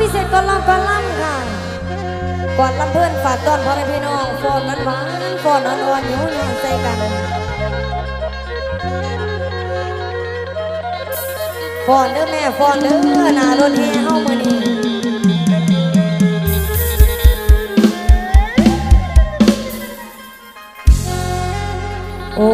พิเศษก่อนลำก่อนลำค่ะก่อนลำเพื่อนฝากต้อนพ่อแม่พี่น้องฟอนหวานฟอนอ่อนหิวหยใสกันฟอนเด้อแม่ฟอนเด้อหนารถแห่เฮามื้อนี้โอ้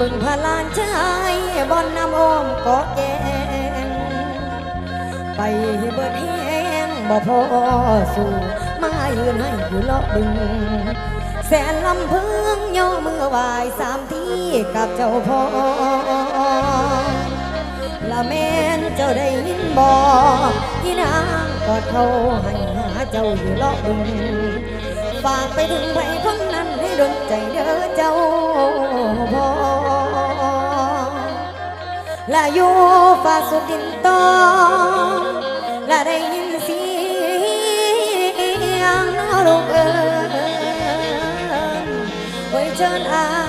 บึงพาลานชายบอนน้ำอ้อมเกาะแกงไปเบิดแห้งบ่พอสู่มายืนให้อยู่เลาะบึง แสนลำพึงย่อมือวายสามทีกับเจ้าพ่อละแม่นเจ้าได้ยินบ่อีนางกอดเขาให้หาเจ้าอยู่เลาะบึงฝากไปถึงไผคนนั้นให้ดลใจเด้อเจ้าพ่อ และอยู่ฟ้าสุดดินตองและได้ยินเสียงนรกเอิญไว้เชิญอา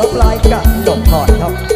ลบลายกันจบถอดครับ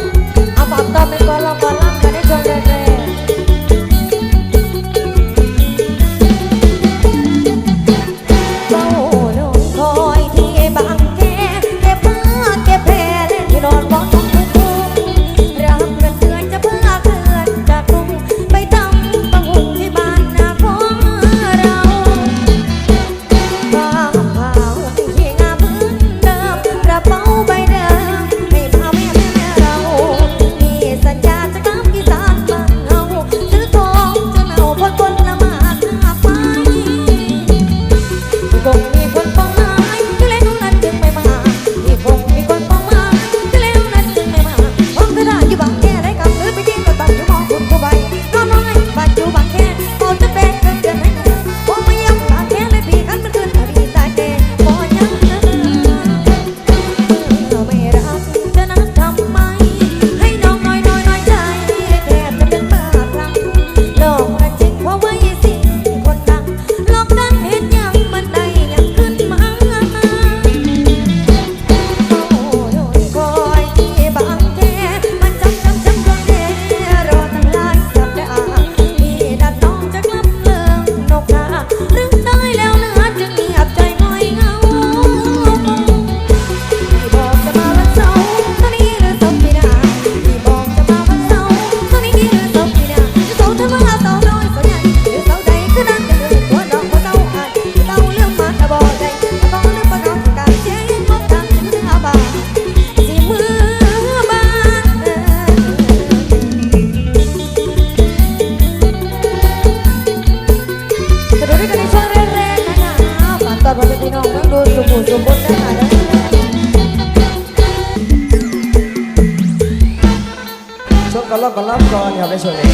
ก็ลอกก็รับก่อนครับในส่วนนี้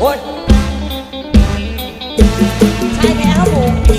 โอ๊ยใช่แล้วผม